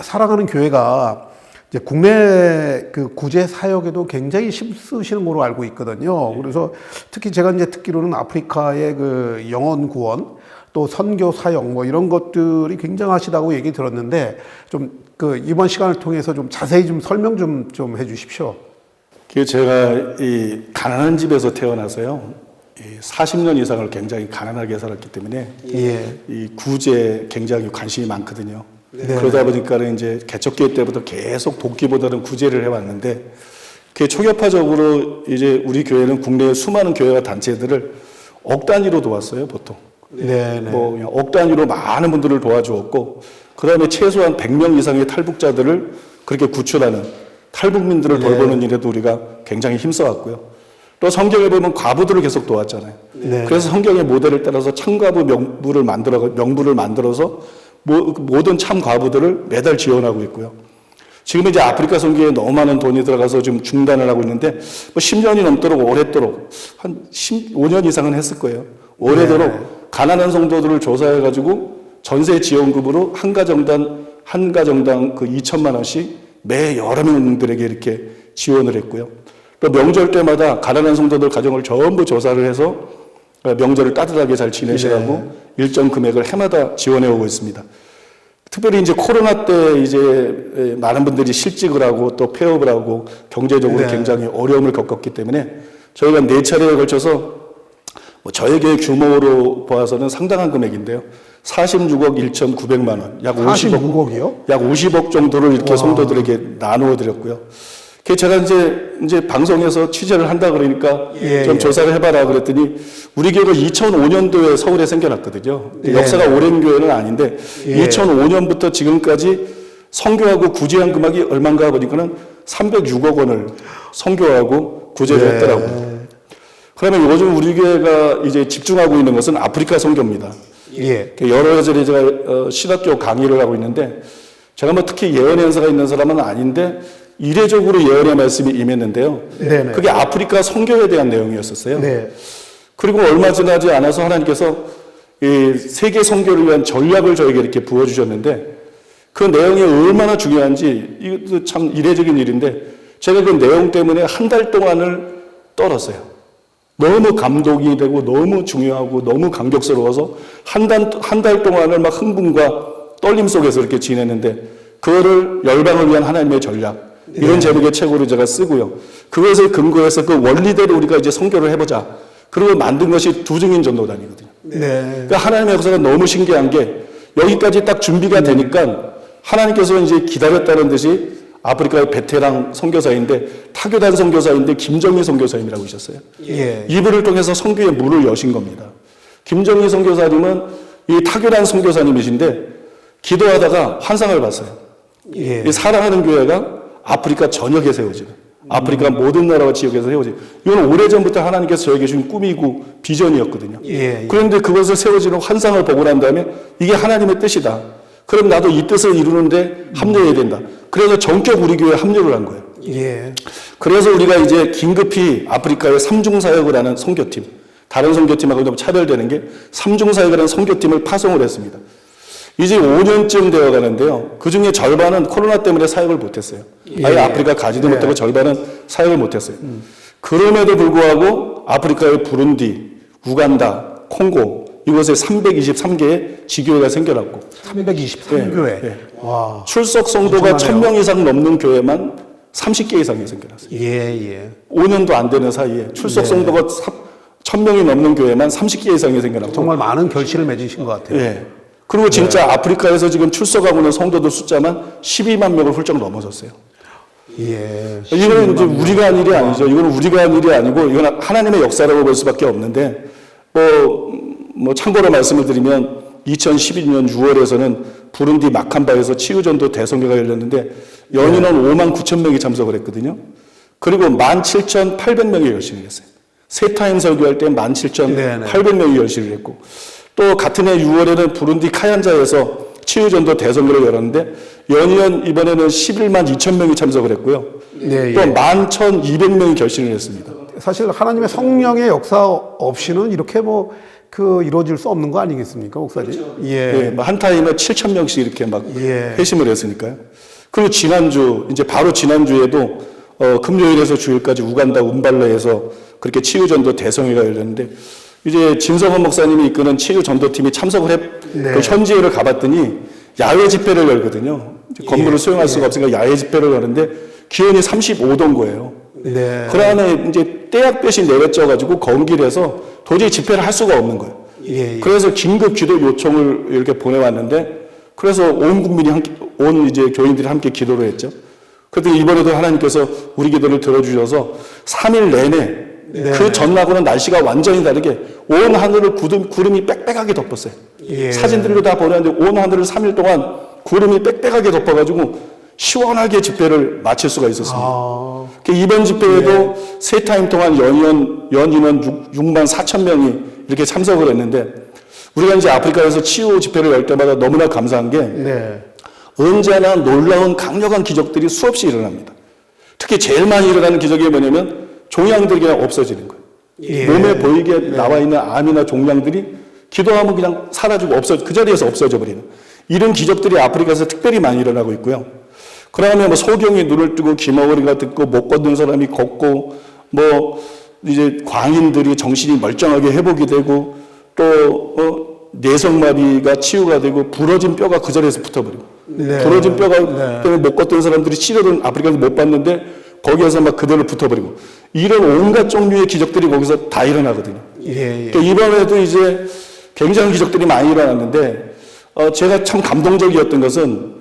사랑하는 교회가 이제 국내 그 구제 사역에도 굉장히 힘쓰시는 걸로 알고 있거든요. 그래서 특히 제가 이제 듣기로는 아프리카의 그 영원 구원 또 선교 사역 뭐 이런 것들이 굉장하시다고 얘기 들었는데 좀 그 이번 시간을 통해서 좀 자세히 좀 설명 좀 좀 해주십시오. 그 제가 이 가난한 집에서 태어나서요. 이 40년 이상을 굉장히 가난하게 살았기 때문에 예. 이 구제에 굉장히 관심이 많거든요. 그러다 보니까는 이제 개척교회 때부터 계속 돕기보다는 구제를 해왔는데 그 초격파적으로 이제 우리 교회는 국내의 수많은 교회와 단체들을 억 단위로 도왔어요, 보통. 네. 네. 뭐 그냥 억 단위로 많은 분들을 도와주었고 그다음에 최소한 100명 이상의 탈북자들을 그렇게 구출하는 탈북민들을 돌보는 일에도 우리가 굉장히 힘써왔고요. 또 성경에 보면 과부들을 계속 도왔잖아요. 네. 그래서 성경의 모델을 따라서 참과부 명부를 만들어 명부를 만들어서 모- 모든 참 과부들을 매달 지원하고 있고요. 지금 이제 아프리카 선교에 너무 많은 돈이 들어가서 지금 중단을 하고 있는데 뭐 10년이 넘도록 오랫도록 한 15년 이상은 했을 거예요. 오래도록 가난한 성도들을 조사해 가지고 전세 지원금으로 한 가정당 한 가정당 그 2천만 원씩 매 여러 명들에게 이렇게 지원을 했고요. 또 명절 때마다 가난한 성도들 가정을 전부 조사를 해서 명절을 따뜻하게 잘 지내시라고 일정 금액을 해마다 지원해 오고 있습니다. 특별히 이제 코로나 때 이제 많은 분들이 실직을 하고 또 폐업을 하고 경제적으로 네. 굉장히 어려움을 겪었기 때문에 저희가 네 차례에 걸쳐서 뭐 저에게 규모로 보아서는 상당한 금액인데요. 46억 1,900만 원, 약 50억, 46억이요? 약 50억 정도를 이렇게 성도들에게 나누어 드렸고요. 그 제가 이제 이제 방송에서 취재를 한다 그러니까 예, 좀 예. 조사를 해봐라 그랬더니 우리 교회가 2005년도에 서울에 생겨났거든요. 예. 역사가 오랜 교회는 아닌데 예. 2005년부터 지금까지 성교하고 구제한 금액이 얼마인가 보니까는 306억 원을 성교하고 구제를 네. 했더라고요. 그러면 요즘 우리 교회가 이제 집중하고 있는 것은 아프리카 선교입니다. 예. 그 여러 가지 제가 어, 신학교 강의를 하고 있는데 제가 뭐 특히 예언 연사가 있는 사람은 아닌데 이례적으로 예언의 말씀이 임했는데요. 네네. 그게 아프리카 선교에 대한 내용이었었어요. 네. 그리고 얼마 지나지 않아서 하나님께서 이 세계 선교를 위한 전략을 저에게 이렇게 부어주셨는데 그 내용이 얼마나 중요한지 이것도 참 이례적인 일인데 제가 그 내용 때문에 한 달 동안을 떨었어요. 너무 감동이 되고 너무 중요하고 너무 감격스러워서 한 달, 한 달 동안을 막 흥분과 떨림 속에서 이렇게 지냈는데 그거를 열방을 위한 하나님의 전략 이런 제목의 책으로 제가 쓰고요. 그것을 근거해서 그 원리대로 우리가 이제 선교를 해보자. 그리고 만든 것이 두 증인 전도단이거든요. 네. 그러니까 하나님의 역사가 너무 신기한 게 여기까지 딱 준비가 되니까 하나님께서 이제 기다렸다는 듯이 아프리카의 베테랑 선교사인데 타교단 선교사인데 김정희 선교사님이라고 하셨어요. 예. 이분을 통해서 선교의 문을 여신 겁니다. 김정희 선교사님은 이 타교단 선교사님이신데 기도하다가 환상을 봤어요. 예. 이 사랑하는 교회가 아프리카 전역에 세워지는 아프리카 모든 나라와 지역에서 세워지는 이건 오래전부터 하나님께서 저에게 주신 꿈이고 비전이었거든요. 예, 예. 그런데 그것을 세워지는 환상을 보고 난 다음에 이게 하나님의 뜻이다. 그럼 나도 이 뜻을 이루는데 합류해야 된다. 그래서 전격 우리 교회에 합류를 한 거예요. 예. 그래서 우리가 이제 긴급히 아프리카에 삼중사역을 하는 선교팀, 다른 선교팀하고 좀 차별되는 게 삼중사역을 하는 선교팀을 파송을 했습니다. 이제 5년쯤 되어 가는데요. 그 중에 절반은 코로나 때문에 사역을 못했어요. 아예 예. 아프리카 가지도 못하고 절반은 사역을 못했어요. 그럼에도 불구하고 아프리카의 부룬디, 우간다, 콩고 이곳에 323개의 지교회가 생겨났고 323교회. 예. 와. 출석 성도가 엄청나네요. 1000명 이상 넘는 교회만 30개 이상이 생겨났어요. 예, 예. 5년도 안 되는 사이에 출석 성도가 1000명이 넘는 교회만 30개 이상이 생겨났고 정말 많은 결실을 맺으신 것 같아요. 예. 그리고 진짜 아프리카에서 지금 출석하고 있는 성도들 숫자만 12만 명을 훌쩍 넘어섰어요. 예. 이거는 이제 우리가 한 일이 아니죠. 이거는 우리가 한 일이 아니고 이건 하나님의 역사라고 볼 수밖에 없는데 뭐, 뭐 참고로 말씀을 드리면 2012년 6월에서는 부룬디 마칸바에서 치유전도 대성교가 열렸는데 연인원 5만 9천 명이 참석을 했거든요. 그리고 17,800명이 열심히 했어요. 세 타임 설교할 때 네네. 17,800명이 열심히 했고 또 같은 해 6월에는 부룬디 카얀자에서 치유전도 대성교를 열었는데 연이은 이번에는 11만 2천 명이 참석을 했고요. 네, 또 예. 11,200명이 결신을 했습니다. 사실 하나님의 성령의 역사 없이는 이렇게 뭐 그 이루어질 수 없는 거 아니겠습니까, 목사님? 예. 예, 뭐한 타임에 7천 명씩 이렇게 막 예. 회심을 했으니까요. 그리고 지난주 이제 바로 지난주에도 어, 금요일에서 주일까지 우간다 운발레에서 그렇게 치유전도 대성회가 열렸는데 이제 진성원 목사님이 이끄는 치유 전도팀이 참석을 해 네. 그 현지회를 가봤더니 야외 집회를 열거든요. 건물을 수용할 수가 없으니까 야외 집회를 하는데 기온이 35도인 거예요. 네. 그 안에 이제 떼약볕이 내려져가지고 건길에서 도저히 집회를 할 수가 없는 거예요. 예, 예. 그래서 긴급 기도 요청을 이렇게 보내왔는데 그래서 온 국민이 함께, 온 이제 교인들이 함께 기도를 했죠. 그랬더니 이번에도 하나님께서 우리 기도를 들어주셔서 3일 내내 그 전날하고는 날씨가 완전히 다르게 온 하늘을 구름, 구름이 빽빽하게 덮었어요. 예. 사진들로 다 보냈는데 온 하늘을 3일 동안 구름이 빽빽하게 덮어가지고 시원하게 집회를 마칠 수가 있었습니다. 아, 그 이번 집회에도 세 타임 동안 연인원, 연인원 6만 4천 명이 이렇게 참석을 했는데 우리가 이제 아프리카에서 치유 집회를 열 때마다 너무나 감사한 게 네. 언제나 놀라운 강력한 기적들이 수없이 일어납니다. 특히 제일 많이 일어나는 기적이 뭐냐면 종양들이 그냥 없어지는 거예요. 예. 몸에 보이게 나와 있는 암이나 종양들이 기도하면 그냥 사라지고 없어 그 자리에서 없어져 버리는 이런 기적들이 아프리카에서 특별히 많이 일어나고 있고요. 그 다음에 뭐 소경이 눈을 뜨고 귀머거리가 듣고 못 걷는 사람이 걷고 뭐 이제 광인들이 정신이 멀쩡하게 회복이 되고 또 어, 내성마비가 치유가 되고 부러진 뼈가 그 자리에서 붙어버리고 네. 부러진 뼈가 네. 때문에 못 걷던 사람들이 치료를 아프리카에서 못 받는데 거기에서 막 그대로 붙어버리고 이런 온갖 종류의 기적들이 거기서 다 일어나거든요. 예, 예. 그러니까 이번에도 이제 굉장한 기적들이 많이 일어났는데 어, 제가 참 감동적이었던 것은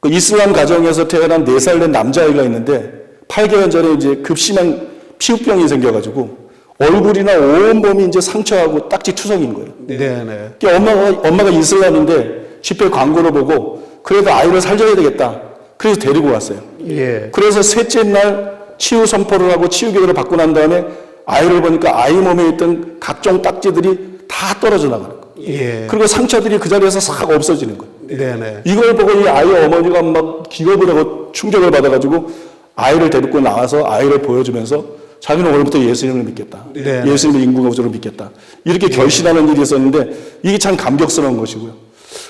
그 이슬람 가정에서 태어난 4살 된 남자아이가 있는데 8개월 전에 이제 급심한 피부병이 생겨가지고 얼굴이나 온몸이 이제 상처하고 딱지 투성인 거예요. 네, 네. 그러니까 엄마가, 엄마가 이슬람인데 집회 광고를 보고 그래도 아이를 살려야 되겠다. 그래서 데리고 왔어요. 예. 그래서 셋째 날 치유 선포를 하고 치유 기도를 받고 난 다음에 아이를 보니까 아이 몸에 있던 각종 딱지들이 다 떨어져 나가는 거예요. 예. 그리고 상처들이 그 자리에서 싹 없어지는 거예요. 네, 네. 이걸 보고 이 아이의 어머니가 막 기겁을 하고 충격을 받아가지고 아이를 데리고 나와서 아이를 보여주면서 자기는 오늘부터 예수님을 믿겠다. 네. 예수님의 인구구조를 믿겠다. 이렇게 결심하는 일이 있었는데 이게 참 감격스러운 것이고요.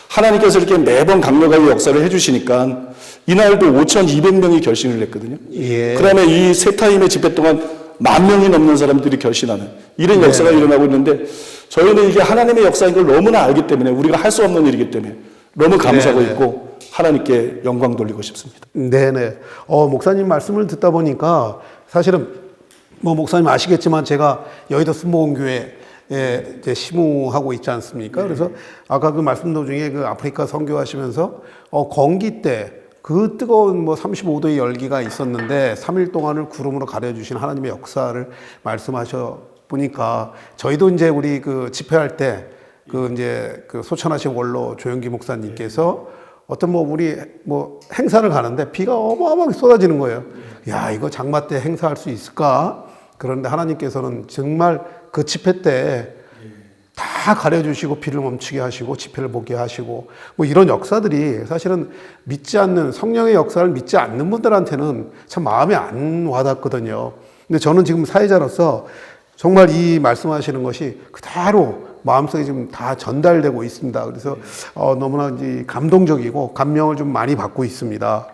하나님께서 이렇게 매번 강력하게 역사를 해주시니까 이날도 5,200명이 결심을 했거든요. 예. 그 다음에 이 세 타임의 집회 동안 만 명이 넘는 사람들이 결심하는 이런 역사가 일어나고 있는데 저희는 이게 하나님의 역사인 걸 너무나 알기 때문에 우리가 할 수 없는 일이기 때문에 너무 감사하고 네네. 있고 하나님께 영광 돌리고 싶습니다. 네네. 어, 목사님 말씀을 듣다 보니까 사실은 뭐 목사님 아시겠지만 제가 여의도 순복음교회 에 이제 시무하고 있지 않습니까? 그래서 아까 그 말씀 도중에 그 아프리카 선교하시면서 어, 건기 때 그 뜨거운 뭐 35도의 열기가 있었는데 3일 동안을 구름으로 가려주신 하나님의 역사를 말씀하셔 보니까 저희도 이제 우리 그 집회할 때 그 이제 그 소천하신 원로 조영기 목사님께서 어떤 뭐 우리 뭐 행사를 가는데 비가 어마어마하게 쏟아지는 거예요. 야 이거 장마 때 행사할 수 있을까? 그런데 하나님께서는 정말 그 집회 때 다 가려주시고 비를 멈추게 하시고 집회를 보게 하시고 뭐 이런 역사들이 사실은 믿지 않는 성령의 역사를 믿지 않는 분들한테는 참 마음에 안 와닿거든요. 근데 저는 지금 사회자로서 정말 이 말씀하시는 것이 그대로 마음속에 지금 다 전달되고 있습니다. 그래서 어, 너무나 감동적이고 감명을 좀 많이 받고 있습니다.